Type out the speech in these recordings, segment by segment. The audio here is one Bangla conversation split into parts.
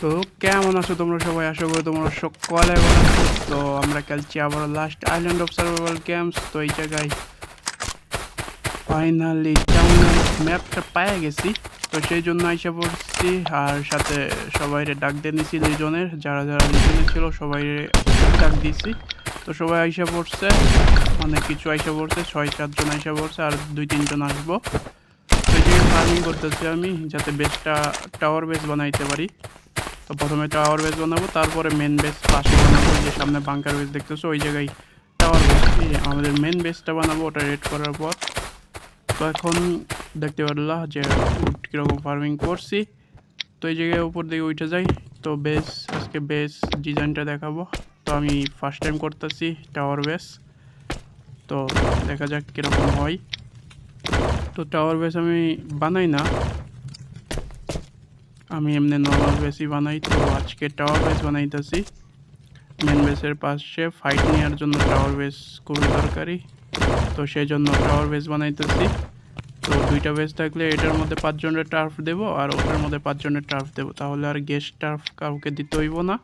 তো কেমন আছো তোমরা সবাই? আশা করি তোমরা সকলে তো আমরা খেলছি আবার last island of survival games তো এই জায়গায় ফাইনালি কেমন ম্যাপটা পেয়ে গেছি। তো সেই জন্য আইসা পড়ছি। আর সাথে সবাই ডাক দিয়ে নিছি লিজনের যারা যারা লিজনে ছিল সবাই ডাক দিছি তো সবাই আইসা পড়ছে। মানে কিছু আইসা পড়ছে, ছয় চারজন আইসা পড়ছে আর দুই তিনজন আসব। ফার্মিং করতেছি আমি, যাতে বেসটা টাওয়ার বেস বানাইতে পারি। তো প্রথমে টাওয়ার বেস বানাবো, তারপরে মেন বেস পাশে বানাবো, যে সামনে বাংকার বেস দেখতেছো, ওই জায়গায় টাওয়ার বেস আমাদের মেন বেসটা বানাবো, ওটা রেড করার পর। তো এখন দেখতে পারলা যে কীরকম ফার্মিং করছি। তো এই জায়গায় উপর দিকে উঠে যাই। তো বেস আজকে বেস ডিজাইনটা দেখাবো। তো আমি ফার্স্ট টাইম করতেছি টাওয়ার বেস তো দেখা যাক কীরকম হয়। তো টাওয়ার বেস আমি বানাই না। আমি এমনি নর্মাল বেসই বানাই। তো আজকে টাওয়ার বেস বানাইতেছি। মেন বেসের পাশে ফাইট নেওয়ার জন্য টাওয়ার বেস খুবই দরকারি। তো সেই জন্য টাওয়ার বেস বানাইতেছি। তো দুইটা বেস থাকলে এটার মধ্যে পাঁচজনের টার্ফ দেবো, আর ওটার মধ্যে পাঁচজনের টার্ফ দেবো। তাহলে আর গেস্ট টার্ফ কাউকে দিতে হইব না।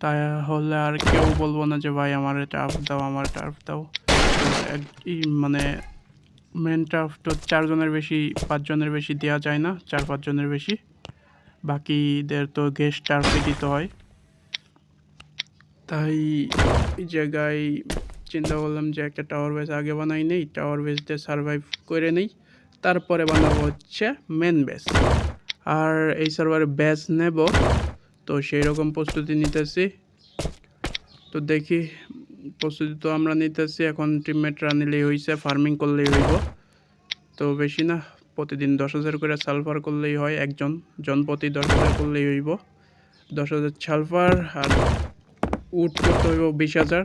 তাহলে আর কেউ বলব না যে, ভাই, আমার টার্ফ দাও, আমার টার্ফ দাও। মানে মেন টার্ফ তো চারজনের বেশি, পাঁচজনের বেশি দেওয়া যায় না, চার, পাঁচজনের বেশি। বাকিদের তো গেস্ট টার্ফে দিতে হয়। তাই এই জায়গায় চিন্তা করলাম যে, একটা টাওয়ার বেস আগে বানাই নেই টাওয়ার বেস দিয়ে সার্ভাইভ করে নেই। তারপরে বানাবো হচ্ছে মেন বেস আর এই সার্ভারে বেস নেব। তো সেই রকম প্রস্তুতি নিতেছি। তো দেখি, প্রস্তুতি তো আমরা নিতেছি, এখন টিমমেটরা নিলেই হয়েছে ফার্মিং করলেই হইব। তো বেশি না, প্রতিদিন দশ হাজার করে সালফার করলেই হয়, একজন, জন প্রতি দশ হাজার করলেই হইব। দশ হাজার সালফার আর উড করতে হইব বিশ হাজার।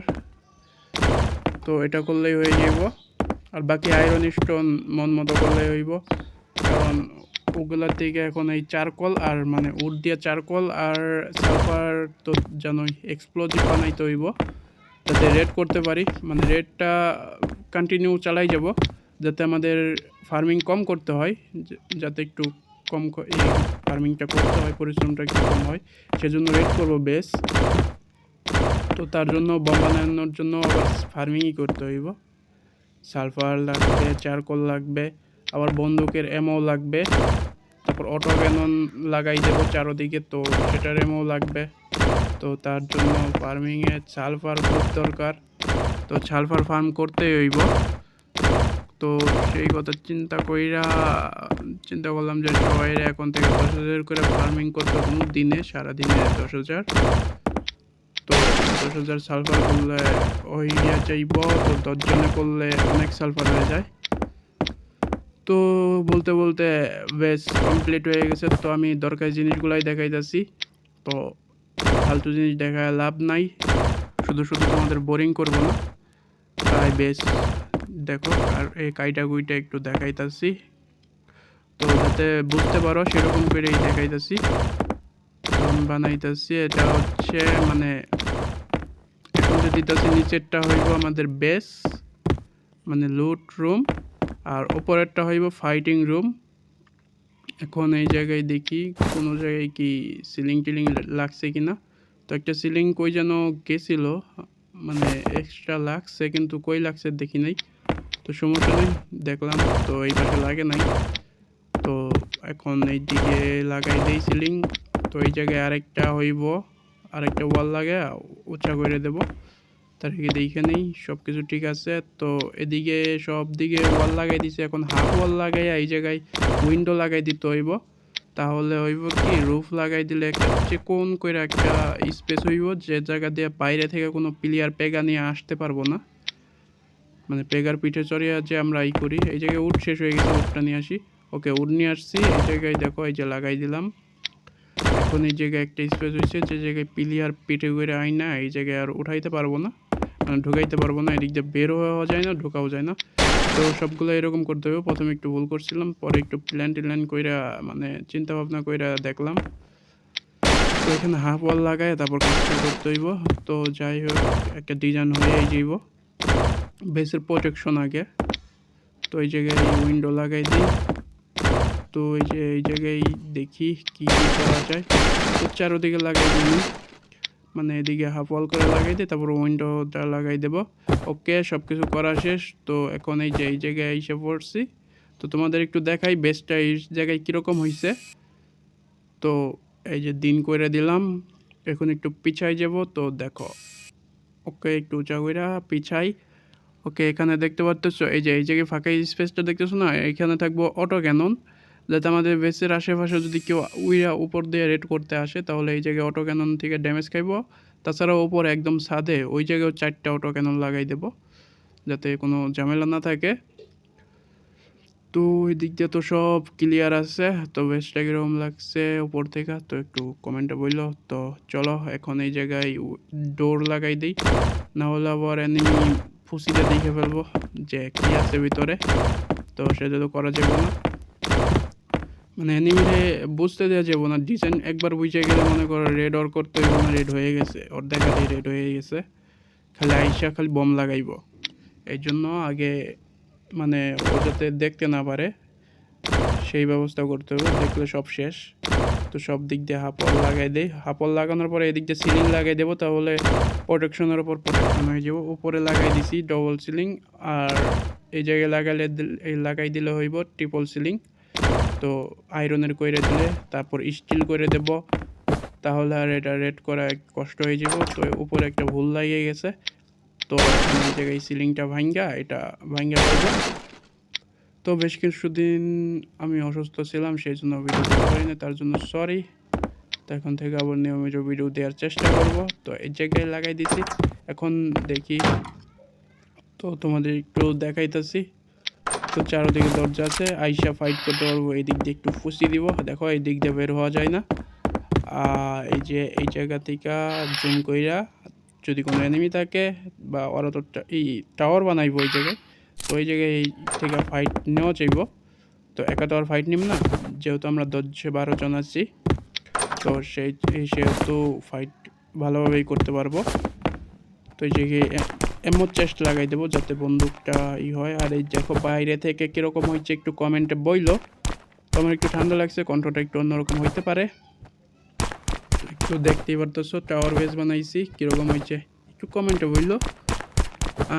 তো এটা করলেই হয়ে যাব আর বাকি আয়রন স্টোন মন মতো করলেই হইব। কারণ ওগুলার থেকে এখন এই চারকল আর মানে উড দিয়ে চারকল আর সালফার তো জানোই এক্সপ্লোজিভ বানাইতে হইব। যাতে রেড করতে পারি। মানে রেডটা কন্টিনিউ চালাই যাব। যাতে আমাদের ফার্মিং কম করতে হয়। যাতে একটু কম ফার্মিংটা করতে হয়, পরিশ্রমটা একটু কম হয়। সেজন্য রেড করব বেশ তো তার জন্য বম বানানোর জন্য ফার্মিংই করতে হইব। সালফার লাগবে, চারকোল লাগবে। আবার বন্দুকের এমও লাগবে। তারপর অটো ক্যানন লাগাই দেবো চারোদিকে, তো সেটার এমও লাগবে। তো তার জন্য ফার্মিংয়ে সালফার খুব দরকার। তো সালফার ফার্ম করতেই হইব। তো সেই কথা চিন্তা কইরা, চিন্তা করলাম যে সবাই এখন থেকে দশ হাজার করে ফার্মিং করতে কোনো দিনে, সারাদিনে দশ হাজার। তো দশ হাজার সালফার করলে হইয়া যাইব, তো দশজনে করলে অনেক সালফার হয়ে যায়। তো বলতে বলতে বেশ কমপ্লিট হয়ে গেছে। তো আমি দরকারি জিনিসগুলাই দেখাইতেছি। তো ফালতু জিনিস দেখায় লাভ নাই। শুধু শুধু তোমাদের বোরিং করব না। তাই বেশ, দেখো, আর এই কাইটা গুইটা একটু দেখাইতাছি। তো যাতে বুঝতে পারো, সেরকম করেই দেখাইতাছি। বানাইতাছি, এটা হচ্ছে মানে এখন যে দিতেছি, নিচেরটা হইব আমাদের বেস মানে লুট রুম আর ওপরেরটা হইব ফাইটিং রুম এখন এই জায়গায় দেখি কোনো জায়গায় কি সিলিং টিলিং লাগছে কি না তো একটা সিলিং কই যেন গেছিল মানে এক্সট্রা লাগছে কিন্তু কই লাগছে দেখি নাই। তো সমস্যা নেই, দেখলাম তো এই লাগে নাই। তো এখন এই দিকে লাগাই দেই সিলিং তো এই জায়গায় আরেকটা হইব, আরেকটা ওয়াল লাগে উঁচা করে দেব। তার থেকে নেই সব কিছু ঠিক আছে। তো এদিকে সব দিকে ওয়াল লাগাই দিছে, এখন হাফ ওয়াল লাগাই এই জায়গায় উইন্ডো লাগাই দিতে হইব। তাহলে হইব কি রুফ লাগাই দিলে একটা চিকন করে একটা স্পেস হইব, যে জায়গা দিয়ে বাইরে থেকে কোনো প্লেয়ার পেগা নিয়ে আসতে পারব না। মানে পেগার পিঠে চড়িয়ে যে আমরা এই করি, এই জায়গায় উঠ শেষ হয়ে গেছে উডটা নিয়ে আসি। ওকে উঠ নিয়ে আসছি, এই জায়গায় দেখো, এই যে লাগাই দিলাম। এখন এই জায়গায় একটা স্পেস হয়েছে যে জায়গায় প্লেয়ার পিঠে করে আই না এই জায়গায় আর উঠাইতে পারব না। ঢুকাইতে পারব না, এদিক দিয়ে বেরও হওয়া যায় না, ঢোকাও যায় না। তো সবগুলো এরকম করতে হবে। প্রথমে একটু ভুল করছিলাম, পরে একটু প্ল্যান টিল্যান কইরা মানে চিন্তা ভাবনা কইরা দেখলাম। তো এখানে হাফ ওয়াল লাগায়, তারপর কাজটা করতে হইব। তো যাই হোক, একটা ডিজাইন হয়ে যাইব। বেসের প্রোটেকশন আগে। তো এই জায়গায় উইন্ডো লাগাই দিই। তো এই যে, এই জায়গায় দেখি কী কি করা যায়। তো চারোদিকে লাগাই দিই। মানে এদিকে হাফ ওয়াল করে লাগাই দিই তারপর উইন্ডোটা লাগাই দেব। ওকে সব কিছু করা শেষ। তো এখন এই যে, এই জায়গায় এসে পড়ছি। তো তোমাদের একটু দেখাই বেসটা এই জায়গায় কীরকম হয়েছে তো এই যে দিন করে দিলাম, এখন একটু পিছাই যাব। তো দেখো ওকে একটু উঁচা কইরা পিছাই। ওকে এখানে দেখতে পাচ্ছ এই যে, এই জায়গায় ফাঁকা স্পেসটা দেখতেছো না? এখানে থাকব অটো ক্যানন যাতে আমাদের বেসের আশেপাশে যদি কেউ উইরা উপর দিয়ে রেড করতে আসে, তাহলে এই জায়গায় অটো ক্যানন থেকে ড্যামেজ খাইবো। তাছাড়া ওপরে একদম ছাদে ওই জায়গায় চারটা অটো ক্যানন লাগাই দেব, যাতে কোনো ঝামেলা না থাকে। তো ওই দিক দিয়ে তো সব ক্লিয়ার আছে, তো বেশটা কীরকম লাগছে উপর থেকে, তো একটু কমেন্টে বলল তো চলো, এখন এই জায়গায় ডোর লাগাই দিই, নাহলে আবার এনিমি ফুসিটা দেখে ফেলব যে কি আছে ভিতরে। তো সেটা তো করা যাবে না। মানে এনিমিরে বুঝতে দেওয়া যাব না ডিজাইন একবার বুঝে গেলে মনে করো রেড অর করতে হইব না, রেড হয়ে গেছে দেখাতেই রেড হয়ে গেছে, খালি আইসা খালি বম লাগাইব। এই জন্য আগে মানে ও যাতে দেখতে না পারে, সেই ব্যবস্থা করতে হবে, দেখলে সব শেষ। তো সব দিক দিয়ে হাপল লাগাই দেই। হাপল লাগানোর পরে এদিক দিয়ে সিলিং লাগাই দেবো, তাহলে প্রোটেকশনের ওপর প্রোটেকশন হয়ে যাব উপরে লাগাই দিছি ডবল সিলিং আর এই জায়গায় লাগাইলে লাগাই দিলে হইব ট্রিপল সিলিং তো আয়রনের করে দিলে, তারপর স্টিল করে দেব, তাহলে আর এটা রেড করা কষ্ট হয়ে যাব। তো উপরে একটা ভুল লাগিয়ে গেছে। তো এই জায়গায় সিলিংটা ভাঙ্গা, এটা ভাঙ্গা করব তো বেশ কিছুদিন আমি অসুস্থ ছিলাম সেই জন্য ভিডিও পারিনি তার জন্য সরি তো এখন থেকে আবার নিয়মিত ভিডিও দেওয়ার চেষ্টা করব। তো এই জায়গায় লাগাই দিছি, এখন দেখি। তো তোমাদের একটু দেখাইতেছি। তো চারোদিকে দরজা আছে। আইসা ফাইট করতে পারব এই দিক দিয়ে একটু ফুসি দিব। দেখো এই দিক দিয়ে বের হওয়া যায় না। এই যে এই জায়গা থেকে জুম কইরা যদি কোনো এনিমি থাকে বা ওরা তো এই টাওয়ার বানাইবো ওই জায়গায়, তো ওই জায়গায় এই থেকে ফাইট নেওয়া চাইব। তো একা তো আর ফাইট নিব না, যেহেতু আমরা দশ বারো জন আছি, তো সেই সেহেতু ফাইট ভালোভাবেই করতে পারব। তো এই জায়গায় এমন চেস্ট লাগাই দেবো যাতে বন্দুকটা ই হয়। আর এই দেখো বাইরে থেকে কীরকম হয়েছে একটু কমেন্টে বইলো। তো আমার একটু ঠান্ডা লাগছে, কণ্ঠটা একটু অন্যরকম হইতে পারে। একটু দেখতেই পারতেছো টাওয়ার বেস বানাইছি, কীরকম হয়েছে একটু কমেন্টে বলল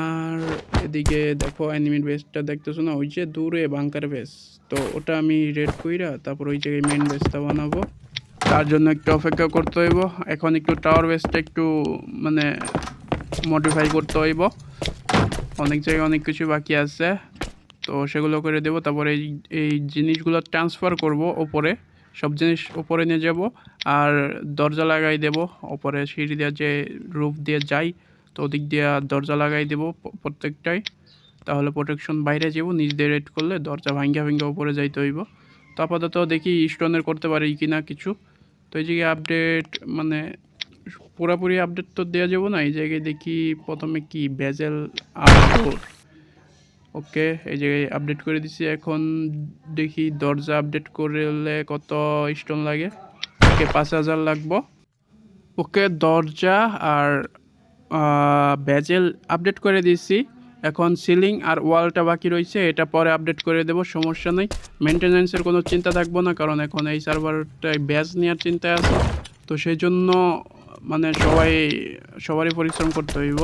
আর এদিকে দেখো অ্যানিমেট বেসটা দেখতেছো না, ওই যে দূরে বাংকার বেস তো ওটা আমি রেড কইরা তারপর ওই জায়গায় মেন বেসটা বানাবো। তার জন্য একটু অপেক্ষা করতে হইব। এখন একটু টাওয়ার বেসটা একটু মানে মডিফাই করতে হইব। অনেক জায়গায় অনেক কিছু বাকি আছে। তো সেগুলো করে দেবো। তারপরে এই এই জিনিসগুলো ট্রান্সফার করব ওপরে। সব জিনিস ওপরে নিয়ে যাব। আর দরজা লাগাই দেব। ওপরে সিঁড়ি দিয়ে যে রূপ দিয়ে যাই, তো ওদিক দিয়ে দরজা লাগাই দেব প্রত্যেকটাই। তাহলে প্রোটেকশন বাইরে যাব নিচ দিয়ে রেড করলে দরজা ভাঙ্গা ভাঙ্গা উপরে যাইতে হইব। তো আপাতত দেখি স্টোনের করতে পারি কি না কিছু। তো এই যে আপডেট মানে পুরাপুরি আপডেট তো দেওয়া যাব না, এই জায়গায় দেখি প্রথমে কি বেজেল আউটডোর ওকে, এই জায়গায় আপডেট করে দিছি, এখন দেখি দরজা আপডেট করলে কত স্টোন লাগে। ওকে, পাঁচ হাজার লাগবো। ওকে, দরজা আর বেজেল আপডেট করে দিছি। এখন সিলিং আর ওয়ালটা বাকি রয়েছে, এটা পরে আপডেট করে দেবো, সমস্যা নেই। মেনটেন্যান্সের কোনো চিন্তা থাকব না, কারণ এখন এই সার্ভারটায় ব্যাচ নেওয়ার চিন্তা আছে। তো সেই জন্য মানে সবাই, সবারই পরিশ্রম করতে হইব।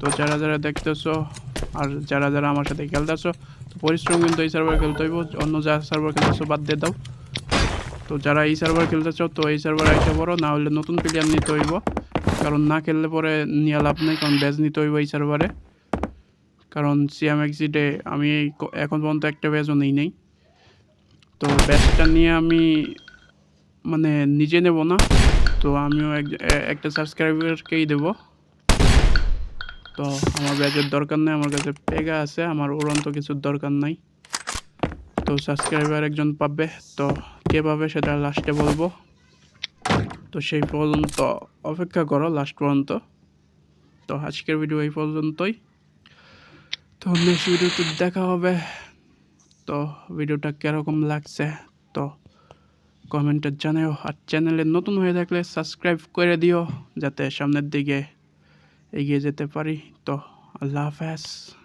তো যারা যারা দেখতেছো আর যারা যারা আমার সাথে খেলতেছো, তো পরিশ্রম কিন্তু এই সার্ভার খেলতে হইব। অন্য যা সার্ভার খেলতেছো বাদ দিয়ে দাও। তো যারা এই সার্ভার খেলতে চাও তো এই সার্ভার আইসা পড়ো না হলে নতুন প্লেয়ার নিতে হইব। কারণ না খেললে পরে নিয়ে লাভ নেই, কারণ ব্যাচ নিতে হইব এই সার্ভারে কারণ সিএম এক্সিটে আমি এখন পর্যন্ত একটা ব্যাচও নেই নেই। তো ব্যাচটা নিয়ে আমি মানে নিজে নেব না। তো আমিও এক- একটা সাবস্ক্রাইবারকেই দেব। তো আমার ব্যাচের দরকার নেই, আমার কাছে পেগা আছে, আমার উড়ন্ত কিছুর দরকার নাই। তো সাবস্ক্রাইবার একজন পাবে, তো কে পাবে সেটা লাস্টে বলব। তো সেই পর্যন্ত অপেক্ষা করো লাস্ট পর্যন্ত। তো আজকের ভিডিও এই পর্যন্তই। তো নেক্সট ভিডিওতে দেখা হবে। তো ভিডিওটা কীরকম লাগছে? তো কমেন্টে জানাও আর চ্যানেলে নতুন হয়ে থাকলে সাবস্ক্রাইব করে দিও যাতে সামনের দিকে এগিয়ে যেতে পারি। তো, আল্লাহ হাফেজ।